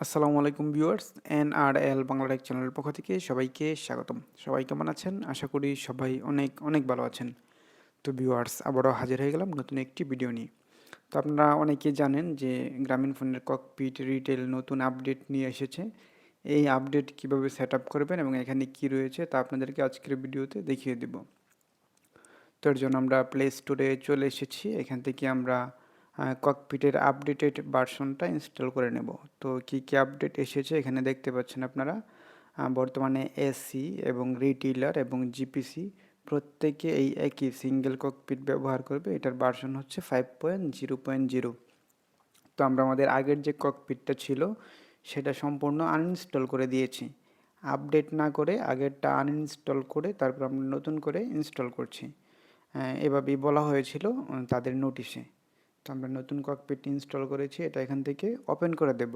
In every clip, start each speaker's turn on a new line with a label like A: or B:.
A: আসসালামু আলাইকুম viewers N R L Bangla tech চ্যানেলের পক্ষ থেকে সবাইকে স্বাগতম। সবাই কেমন আছেন? আশা করি সবাই অনেক অনেক ভালো আছেন। তো ভিউয়ার্স, আবারও হাজির হয়ে গেলাম নতুন একটি ভিডিও নিয়ে। তো আপনারা অনেকেই জানেন যে গ্রামীণ ফোনের ককপিট রিটেল নতুন আপডেট নিয়ে এসেছে। এই আপডেট কীভাবে সেট আপ করবেন এবং এখানে কি রয়েছে তা আপনাদেরকে আজকের ভিডিওতে দেখিয়ে দেব। তো এর জন্য আমরা প্লে স্টোরে চলে এসেছি। এখান থেকে আমরা ককপিটের আপডেটেড ভার্সনটা ইনস্টল করে নেব। তো কি কি আপডেট এসেছে এখানে দেখতে পাচ্ছেন আপনারা? বর্তমানে এসি এবং রিটেইলার এবং জিপিসি প্রত্যেকে এই একই সিঙ্গেল ককপিট ব্যবহার করবে। এটার ভার্সন হচ্ছে five point zero point zero তো আমরা আমাদের আগের যে ককপিটটা ছিল, সেটা সম্পূর্ণ আনইনস্টল করে দিয়েছি। আপডেট না করে আগেরটা আনইনস্টল করে তারপর আমরা নতুন করে ইনস্টল করছি। এভাবেই বলা হয়েছিল, তাদের নোটিশে তো আমরা নতুন ককপিট ইনস্টল করেছি, এটা এখান থেকে ওপেন করে দেব।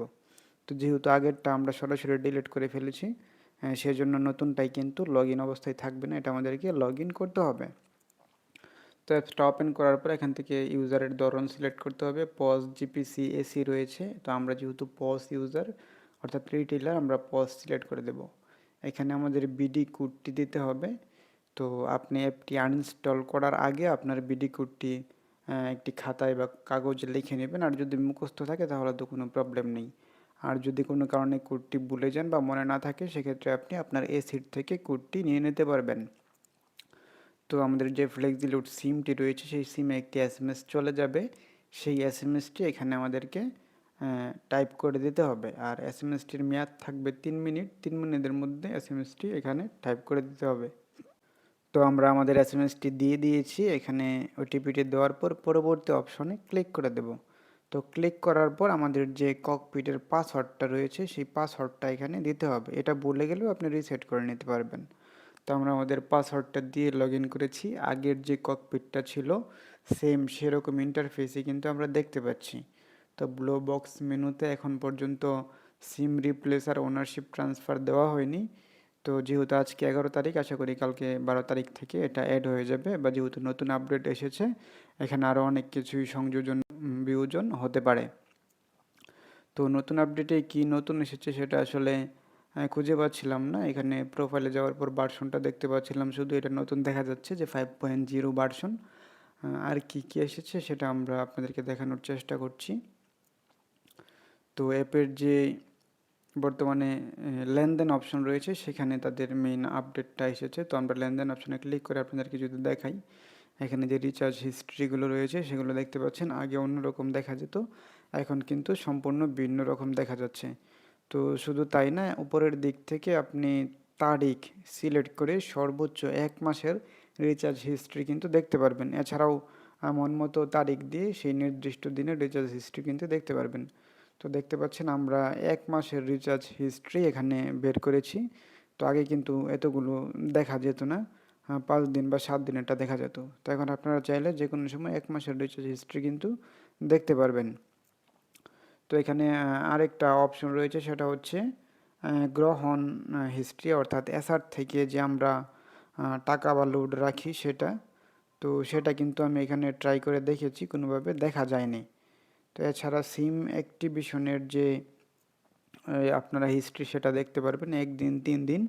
A: তো যেহেতু আগেরটা আমরা সরাসরি ডিলিট করে ফেলেছি সেজন্য নতুনটাই কিন্তু লগ ইন অবস্থায় থাকবে না, এটা আমাদেরকে লগ ইন করতে হবে। তো অ্যাপসটা ওপেন করার পর এখান থেকে ইউজারের ধরন সিলেক্ট করতে হবে পজ জিপিসি এসি রয়েছে, তো আমরা যেহেতু পজ ইউজার অর্থাৎ রিটেলার আমরা পজ সিলেক্ট করে দেব। এখানে আমাদের বিডি কোডটি দিতে হবে, তো আপনি অ্যাপটি আনইনস্টল করার আগে আপনার বিডি কোডটি একটি খাতায় বা কাগজে লিখে নেবেন। আর যদি মুখস্থ থাকে, তাহলে তো কোনো প্রবলেম নেই। আর যদি কোনো কারণে কোডটি ভুলে যান বা মনে না থাকে, সেক্ষেত্রে আপনি আপনার এ সিট থেকে কোডটি নিয়ে নিতে পারবেন। তো আমাদের যে ফ্লেক্সিলুট সিমটি রয়েছে, সেই সিমে একটি এস এম এস চলে যাবে। সেই এস এম এসটি এখানে আমাদেরকে টাইপ করে দিতে হবে। আর এস এম এসটির মেয়াদ থাকবে তিন মিনিট। তিন মিনিটের মধ্যে এস এম এসটি এখানে টাইপ করে দিতে হবে। তো আমরা আমাদের এস এম এসটি দিয়ে দিয়েছি। এখানে ওটিপিটি দেওয়ার পর পরবর্তী অপশনে ক্লিক করে দেব। তো ক্লিক করার পর আমাদের যে ককপিটের পাসওয়ার্ডটা রয়েছে, সেই পাসওয়ার্ডটা এখানে দিতে হবে। এটা বলে গেলেও আপনি রিসেট করে নিতে পারবেন। তো আমরা আমাদের পাসওয়ার্ডটা দিয়ে লগ করেছি। আগের যে ককপিটটা ছিল সেম সেরকম ইন্টারফেসই কিন্তু আমরা দেখতে পাচ্ছি। তো ব্লো বক্স মেনুতে এখন পর্যন্ত সিম রিপ্লেস আর ওনারশিপ ট্রান্সফার দেওয়া হয়নি। তো যেহেতু আজকে এগারো তারিখ, আশা করি কালকে বারো তারিখ থেকে এটা অ্যাড হয়ে যাবে বা যেহেতু নতুন আপডেট এসেছে, এখানে আরও অনেক কিছুই সংযোজন বিয়োজন হতে পারে। তো নতুন আপডেটে কি নতুন এসেছে সেটা আসলে খুঁজে পাচ্ছিলাম না। এখানে প্রোফাইলে যাওয়ার পর ভার্সনটা দেখতে পাচ্ছিলাম। শুধু এটা নতুন দেখা যাচ্ছে যে ফাইভ পয়েন্ট জিরো ভার্সন আর কি কি এসেছে সেটা আমরা আপনাদেরকে দেখানোর চেষ্টা করছি। তো অ্যাপের যে বর্তমানে লেনদেন অপশন রয়েছে, সেখানে তাদের মেইন আপডেটটা এসেছে। তো আমরা লেনদেন অপশনে ক্লিক করে আপনাদেরকে যদি দেখাই, এখানে যে রিচার্জ হিস্ট্রিগুলো রয়েছে, সেগুলো দেখতে পাচ্ছেন। আগে অন্যরকম দেখা যেত, এখন কিন্তু সম্পূর্ণ ভিন্ন রকম দেখা যাচ্ছে। তো শুধু তাই না, উপরের দিক থেকে আপনি তারিখ সিলেক্ট করে সর্বোচ্চ এক মাসের রিচার্জ হিস্ট্রি কিন্তু দেখতে পারবেন। এছাড়াও মন মতো তারিখ দিয়ে সেই নির্দিষ্ট দিনের রিচার্জ হিস্ট্রি কিন্তু দেখতে পারবেন। তো দেখতে পাচ্ছেন আমরা এক মাসের রিচার্জ হিস্ট্রি এখানে বের করেছি। তো আগে কিন্তু এতগুলো দেখা যেত না পাঁচ দিন বা সাত দিন এটা দেখা যেত। তো এখন আপনারা চাইলে যে কোনো সময় এক মাসের রিচার্জ হিস্ট্রি কিন্তু দেখতে পারবেন। তো এখানে আরেকটা অপশন রয়েছে, সেটা হচ্ছে গ্রহণ হিস্ট্রি অর্থাৎ এসআর থেকে যে আমরা টাকা বা লোড রাখি সেটা। তো সেটা কিন্তু আমি এখানে ট্রাই করে দেখেছি, কোনোভাবে দেখা যায়নি। তো এছাড়া সিম অ্যাক্টিভেশনের যে আপনারা হিস্ট্রি সেটা দেখতে পারবেন, একদিন, তিন দিন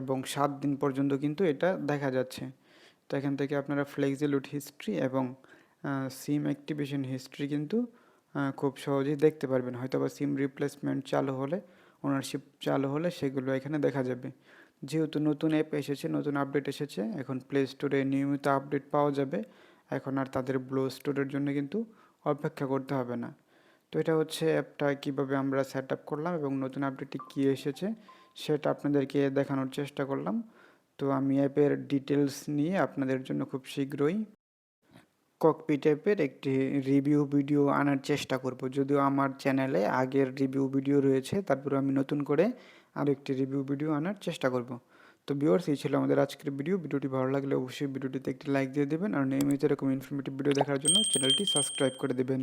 A: এবং সাত দিন পর্যন্ত কিন্তু এটা দেখা যাচ্ছে। তো এখান থেকে আপনারা ফ্লেক্সিলুট হিস্ট্রি এবং সিম অ্যাক্টিভেশন হিস্ট্রি কিন্তু খুব সহজেই দেখতে পারবেন। হয়তো বা সিম রিপ্লেসমেন্ট চালু হলে ওনারশিপ চালু হলে সেগুলো এখানে দেখা যাবে। যেহেতু নতুন অ্যাপ এসেছে, নতুন আপডেট এসেছে, এখন প্লে স্টোরে নিয়মিত আপডেট পাওয়া যাবে। এখন আর তাদের ব্লো স্টোরের জন্য কিন্তু অপেক্ষা করতে হবে না। তো এটা হচ্ছে অ্যাপটা কীভাবে আমরা সেট আপ করলাম এবং নতুন আপডেটটি কী এসেছে সেটা আপনাদেরকে দেখানোর চেষ্টা করলাম। তো আমি অ্যাপের ডিটেলস নিয়ে আপনাদের জন্য খুব শীঘ্রই ককপিট অ্যাপের একটি রিভিউ ভিডিও আনার চেষ্টা করব। যদিও আমার চ্যানেলে আগের রিভিউ ভিডিও রয়েছে তারপরে আমি নতুন করে আরও একটি রিভিউ ভিডিও আনার চেষ্টা করব। তো ভিউয়ার্স এই ছিল আমাদের আজকের ভিডিও ভিডিওটি ভালো লাগলে অবশ্যই ভিডিওটিতে একটি লাইক দিয়ে দেবেন। আর নিয়মিত এরকম ইনফরমেটিভ ভিডিও দেখার জন্য চ্যানেলটি সাবস্ক্রাইব করে দেবেন।